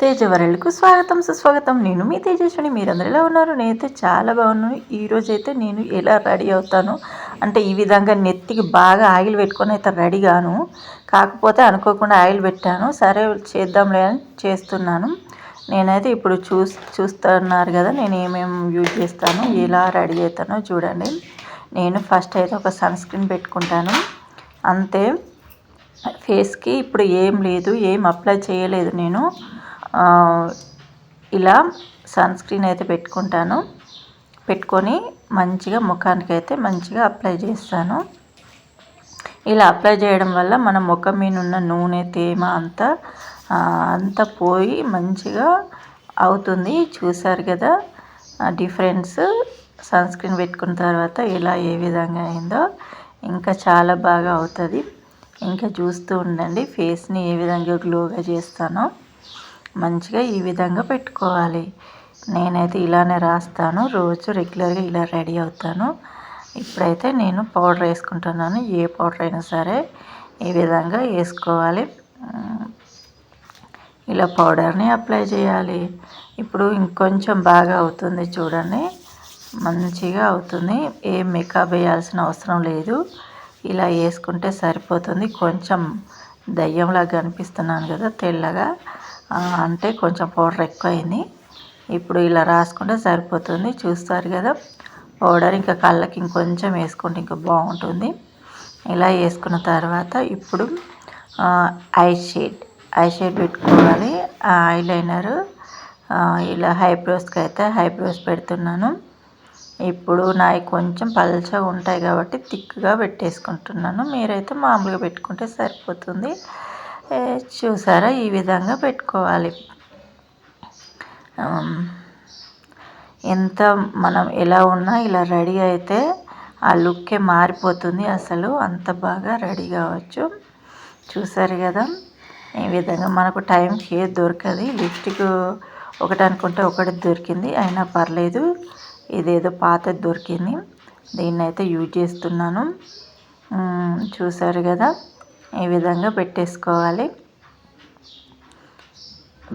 తేజవరలకు స్వాగతం సుస్వాగతం. నేను మీ తేజస్విని మీరందరూ ఎలా ఉన్నారు. నేనైతే చాలా బాగున్నాను. ఈరోజు అయితే నేను ఎలా రెడీ అవుతాను? అంటే ఈ విధంగా నెత్తికి బాగా ఆయిల్ పెట్టుకొని అయితే రెడీ గాను. కాకపోతే అనుకోకుండా ఆయిల్ పెట్టాను. సరే చేద్దాంలే అని చేస్తున్నాను. నేనైతే ఇప్పుడు చూ చూస్తున్నారు కదా నేను ఏమేమి యూజ్ చేస్తాను ఎలా రెడీ అవుతానో చూడండి. నేను ఫస్ట్ అయితే ఒక సన్ స్క్రీన్ పెట్టుకుంటాను. అంతే. ఫేస్కి ఇప్పుడు ఏం లేదు ఏం అప్లై చేయలేదు నేను. ఇలా సన్ స్క్రీన్ అయితే పెట్టుకుంటాను. పెట్టుకొని మంచిగా ముఖానికి అయితే మంచిగా అప్లై చేస్తాను. ఇలా అప్లై చేయడం వల్ల మన ముఖం మీద ఉన్న నూనె తేమ అంతా అంతా పోయి మంచిగా అవుతుంది. చూసారు కదా డిఫరెన్స్. సన్ స్క్రీన్ పెట్టుకున్న తర్వాత ఇలా ఏ విధంగా అయిందో ఇంకా చాలా బాగా అవుతుంది. ఇంకా చూస్తూ ఉండండి ఫేస్ని ఏ విధంగా గ్లోగా చేస్తానో. మంచిగా ఈ విధంగా పెట్టుకోవాలి. నేనైతే ఇలానే రాస్తాను. రోజు రెగ్యులర్గా ఇలా రెడీ అవుతాను. ఇప్పుడైతే నేను పౌడర్ వేసుకుంటున్నాను. ఏ పౌడర్ అయినా సరే ఈ విధంగా వేసుకోవాలి. ఇలా పౌడర్ని అప్లై చేయాలి. ఇప్పుడు ఇంకొంచెం బాగా అవుతుంది చూడండి. మంచిగా అవుతుంది. ఏం మేకప్ వేయాల్సిన అవసరం లేదు. ఇలా వేసుకుంటే సరిపోతుంది. కొంచెం దయ్యంలాగా కనిపిస్తున్నాను కదా తెల్లగా. అంటే కొంచెం పౌడర్ ఎక్కువైంది. ఇప్పుడు ఇలా రాసుకుంటే సరిపోతుంది. చూస్తారు కదా పౌడర్ ఇంకా కళ్ళకి ఇంకొంచెం వేసుకుంటే ఇంకా బాగుంటుంది. ఇలా వేసుకున్న తర్వాత ఇప్పుడు ఐ షేడ్ ఐ షేడ్ పెట్టుకోవాలి. ఐలైనర్ ఇలా హైబ్రోస్కి అయితే హైబ్రోస్ పెడుతున్నాను. ఇప్పుడు నాయి కొంచెం పల్చగా ఉంటాయి కాబట్టి థిక్గా పెట్టేసుకుంటున్నాను. మీరైతే మామూలుగా పెట్టుకుంటే సరిపోతుంది. చూసారా? ఈ విధంగా పెట్టుకోవాలి. ఎంత మనం ఎలా ఉన్నా ఇలా రెడీ అయితే ఆ లుక్కే మారిపోతుంది అసలు. అంత బాగా రెడీ కావచ్చు. చూసారు కదా? ఈ విధంగా మనకు టైంకి ఏది దొరకదు. లిప్స్టిక్ ఒకటి అనుకుంటే ఒకటి దొరికింది. అయినా పర్లేదు. ఇదేదో పాతది దొరికింది. దీన్ని అయితే యూజ్ చేస్తున్నాను. చూసారు కదా? ఈ విధంగా పెట్టేసుకోవాలి.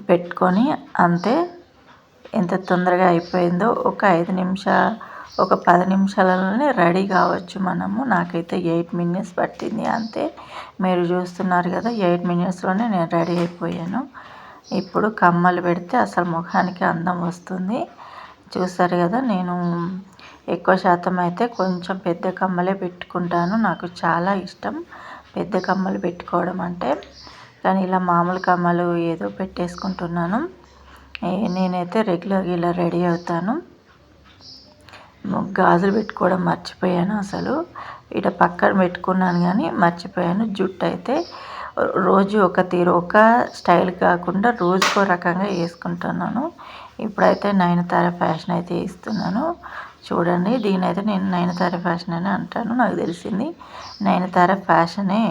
పెట్టుకొని అంతే. ఎంత తొందరగా అయిపోయిందో ఒక ఐదు నిమిషాలు ఒక పది నిమిషాలలోనే రెడీ కావచ్చు మనము. నాకైతే ఎయిట్ మినిట్స్ పట్టింది అంతే. మీరు చూస్తున్నారు కదా ఎయిట్ మినిట్స్లోనే నేను రెడీ అయిపోయాను. ఇప్పుడు కమ్మలు పెడితే అసలు ముఖానికి అందం వస్తుంది. చూస్తారు కదా నేను ఎక్కువ శాతం అయితే కొంచెం పెద్ద కమ్మలే పెట్టుకుంటాను. నాకు చాలా ఇష్టం పెద్ద కమ్మలు పెట్టుకోవడం అంటే. కానీ ఇలా మామూలు కమ్మలు ఏదో పెట్టేసుకుంటున్నాను. నేనైతే రెగ్యులర్గా ఇలా రెడీ అవుతాను. గాజులు పెట్టుకోవడం మర్చిపోయాను అసలు. ఇట పక్కన పెట్టుకున్నాను కానీ మర్చిపోయాను. జుట్టు అయితే రోజు ఒక తీరు ఒక స్టైల్ కాకుండా రోజుకో రకంగా వేసుకుంటున్నాను. ఇప్పుడైతే నయనతార ఫ్యాషన్ అయితే ఇస్తున్నాను. చూడండి దీని అయితే నేను నయనతార ఫ్యాషన్ అని అంటాను. నాకు తెలిసింది నయనతార ఫ్యాషనే.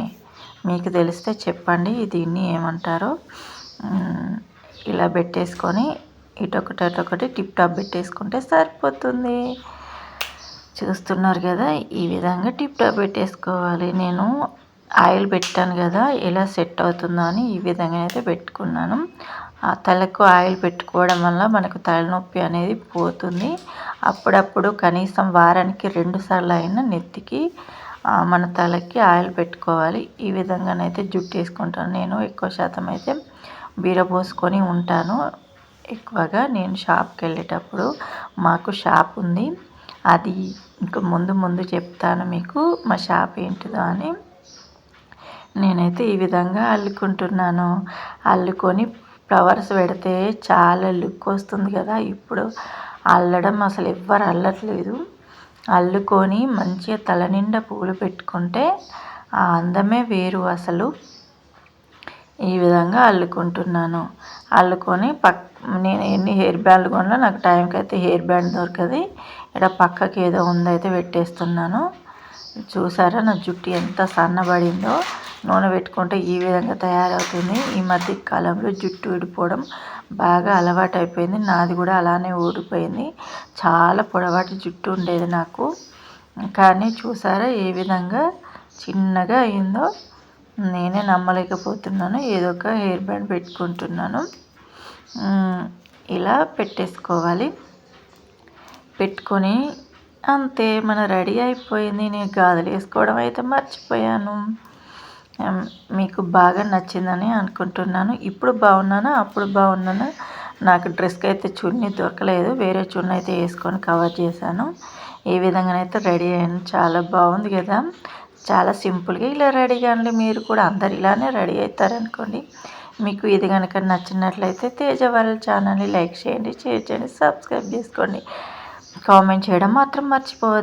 మీకు తెలిస్తే చెప్పండి దీన్ని ఏమంటారో. ఇలా పెట్టేసుకొని ఇటొకటి అటొకటి టిప్ టాప్ పెట్టేసుకుంటే సరిపోతుంది. చూస్తున్నారు కదా ఈ విధంగా టిప్ టాప్ పెట్టేసుకోవాలి. నేను ఆయిల్ పెట్టాను కదా ఎలా సెట్ అవుతుందో అని ఈ విధంగా అయితే పెట్టుకున్నాను. తలకు ఆయిల్ పెట్టుకోవడం వల్ల మనకు తలనొప్పి అనేది పోతుంది. అప్పుడప్పుడు కనీసం వారానికి రెండు సార్లు అయినా నెత్తికి మన తలకి ఆయిల్ పెట్టుకోవాలి. ఈ విధంగానైతే జుట్టు వేసుకుంటాను. నేను ఎక్కువ శాతం అయితే బీరపోసుకొని ఉంటాను. ఎక్కువగా నేను షాప్కి వెళ్ళేటప్పుడు మాకు షాప్ ఉంది. అది ఇంకా ముందు ముందు చెప్తాను మీకు మా షాప్ ఏంటిదో అని. నేనైతే ఈ విధంగా అల్లుకుంటున్నాను. అల్లుకొని ఫ్లవర్స్ పెడితే చాలా లుక్ వస్తుంది కదా. ఇప్పుడు అల్లడం అసలు ఎవ్వరు అల్లట్లేదు. అల్లుకొని మంచిగా తల నిండా పూలు పెట్టుకుంటే ఆ అందమే వేరు అసలు. ఈ విధంగా అల్లుకుంటున్నాను. అల్లుకొని పక్ నేను ఎన్ని హెయిర్ బ్యాండ్లు కొన్నా నాకు టైంకి అయితే హెయిర్ బ్యాండ్ దొరకదు. ఇక్కడ పక్కకి ఏదో ఉందైతే పెట్టేస్తున్నాను. చూసారా నా జుట్టు ఎంత సన్నబడిందో. నూనె పెట్టుకుంటే ఈ విధంగా తయారవుతుంది. ఈ మధ్య కాలంలో జుట్టు ఊడిపోవడం బాగా అలవాటు అయిపోయింది నాది కూడా అలానే ఊడిపోయింది. చాలా పొడవాటి జుట్టు ఉండేది నాకు. కానీ చూసారా ఏ విధంగా చిన్నగా అయిందో. నేనే నమ్మలేకపోతున్నాను. ఏదో ఒక హెయిర్ బ్యాండ్ పెట్టుకుంటున్నాను. ఇలా పెట్టేసుకోవాలి. పెట్టుకొని అంతే. మన రెడీ అయిపోయింది. నేను గాజులు వేసుకోవడం అయితే మర్చిపోయాను. మీకు బాగా నచ్చిందని అనుకుంటున్నాను. ఇప్పుడు బాగున్నాను? అప్పుడు బాగున్నాను? నాకు డ్రెస్కి అయితే చున్నీ దొరకలేదు. వేరే చున్నీ అయితే వేసుకొని కవర్ చేశాను. ఈ విధంగానైతే రెడీ అయ్యాను. చాలా బాగుంది కదా? చాలా సింపుల్గా ఇలా రెడీ కానీ మీరు కూడా అందరు ఇలానే రెడీ అవుతారనుకోండి. మీకు ఇది కనుక నచ్చినట్లయితే తేజ వాళ్ళ ఛానల్ని లైక్ చేయండి షేర్ చేయండి సబ్స్క్రైబ్ చేసుకోండి. కామెంట్ చేయడం మాత్రం మర్చిపోవద్దు.